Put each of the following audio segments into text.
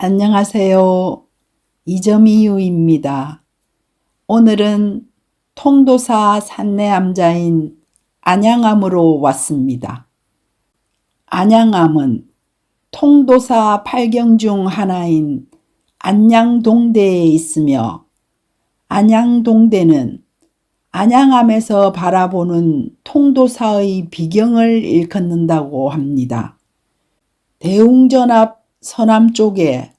안녕하세요. 이점이유입니다. 오늘은 통도사 산내암자인 안양암으로 왔습니다. 안양암은 통도사 팔경 중 하나인 안양동대에 있으며 안양동대는 안양암에서 바라보는 통도사의 비경을 일컫는다고 합니다. 대웅전 앞 서남 쪽에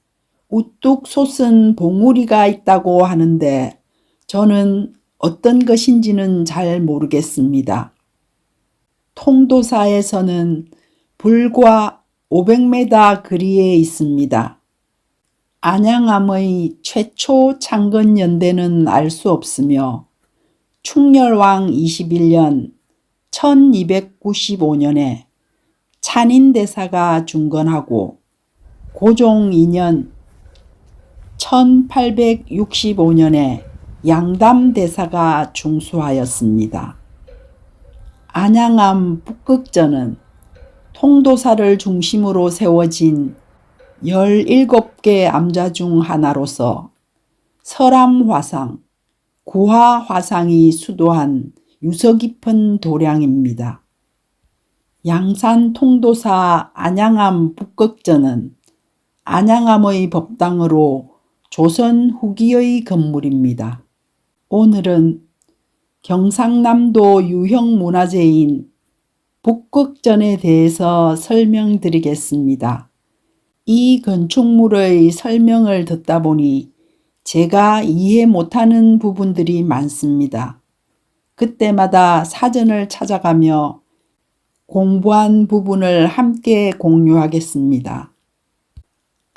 우뚝 솟은 봉우리가 있다고 하는데 저는 어떤 것인지는 잘 모르겠습니다. 통도사에서는 불과 500m 거리에 있습니다. 안양암의 최초 창건 연대는 알 수 없으며 충렬왕 21년 1295년에 찬인대사가 중건하고 고종 2년 1865년에 양담대사가 중수하였습니다. 안양암 북극전은 통도사를 중심으로 세워진 17개 암자 중 하나로서 설암화상, 구화화상이 수도한 유서 깊은 도량입니다. 양산 통도사 안양암 북극전은 안양암의 법당으로 조선 후기의 건물입니다. 오늘은 경상남도 유형 문화재인 북극전에 대해서 설명드리겠습니다. 이 건축물의 설명을 듣다 보니 제가 이해 못하는 부분들이 많습니다. 그때마다 사전을 찾아가며 공부한 부분을 함께 공유하겠습니다.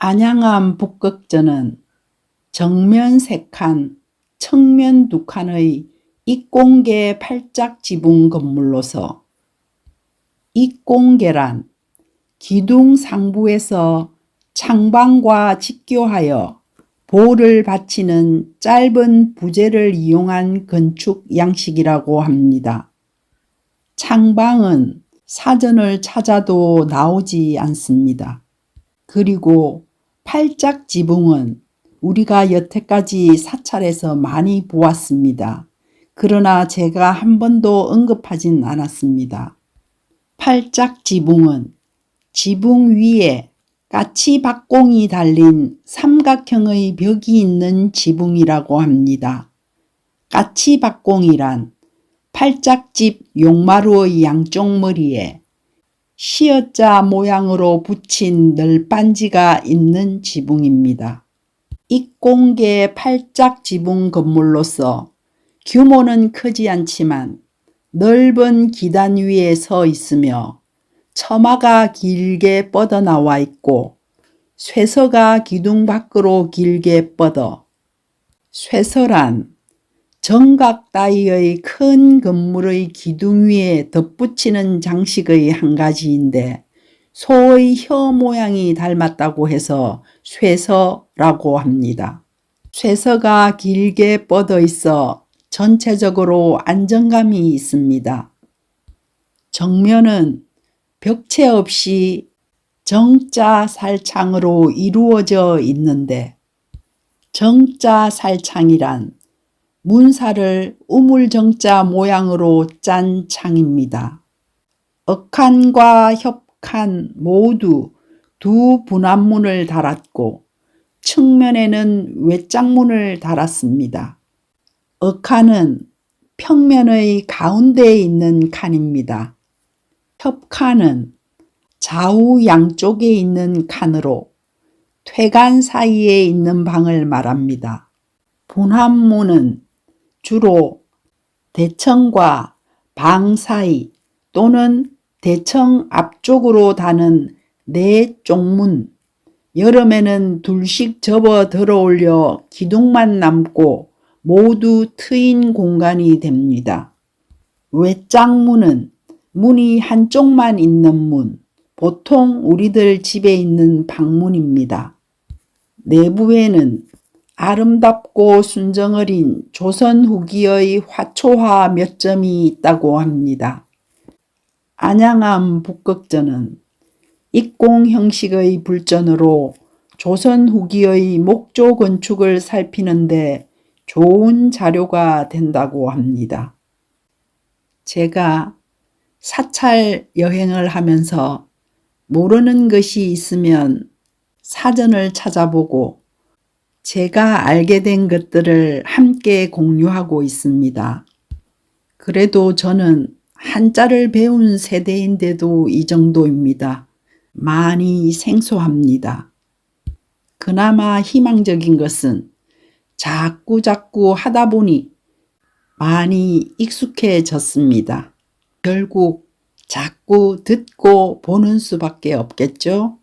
안양암 북극전은 정면 세 칸, 측면 두 칸의 입공계 팔짝 지붕 건물로서 입공계란 기둥 상부에서 창방과 직교하여 보를 받치는 짧은 부재를 이용한 건축 양식이라고 합니다. 창방은 사전을 찾아도 나오지 않습니다. 그리고 팔짝 지붕은 우리가 여태까지 사찰에서 많이 보았습니다. 그러나 제가 한 번도 언급하진 않았습니다. 팔짝 지붕은 지붕 위에 까치박공이 달린 삼각형의 벽이 있는 지붕이라고 합니다. 까치박공이란 팔짝집 용마루의 양쪽 머리에 시어자 모양으로 붙인 널빤지가 있는 지붕입니다. 입공계 팔짝 지붕 건물로서 규모는 크지 않지만 넓은 기단 위에 서 있으며 처마가 길게 뻗어나와 있고 쇠서가 기둥 밖으로 길게 뻗어 쇠서란 정각 따위의 큰 건물의 기둥 위에 덧붙이는 장식의 한 가지인데 소의 혀 모양이 닮았다고 해서 쇠서라고 합니다. 쇠서가 길게 뻗어 있어 전체적으로 안정감이 있습니다. 정면은 벽체 없이 정자 살창으로 이루어져 있는데 정자 살창이란 문사를 우물정자 모양으로 짠 창입니다. 억칸과 협칸 모두 두 분암문을 달았고 측면에는 외장문을 달았습니다. 억칸은 평면의 가운데에 있는 칸입니다. 협칸은 좌우 양쪽에 있는 칸으로 퇴간 사이에 있는 방을 말합니다. 분합문은 주로 대청과 방 사이 또는 대청 앞쪽으로 다는 네 쪽문, 여름에는 둘씩 접어 들어올려 기둥만 남고 모두 트인 공간이 됩니다. 외장문은 문이 한쪽만 있는 문, 보통 우리들 집에 있는 방문입니다. 내부에는 아름답고 순정어린 조선 후기의 화초화 몇 점이 있다고 합니다. 안양암 북극전은 익공 형식의 불전으로 조선 후기의 목조 건축을 살피는데 좋은 자료가 된다고 합니다. 제가 사찰 여행을 하면서 모르는 것이 있으면 사전을 찾아보고 제가 알게 된 것들을 함께 공유하고 있습니다. 그래도 저는 한자를 배운 세대인데도 이 정도입니다. 많이 생소합니다. 그나마 희망적인 것은 자꾸 자꾸 하다 보니 많이 익숙해졌습니다. 결국 자꾸 듣고 보는 수밖에 없겠죠?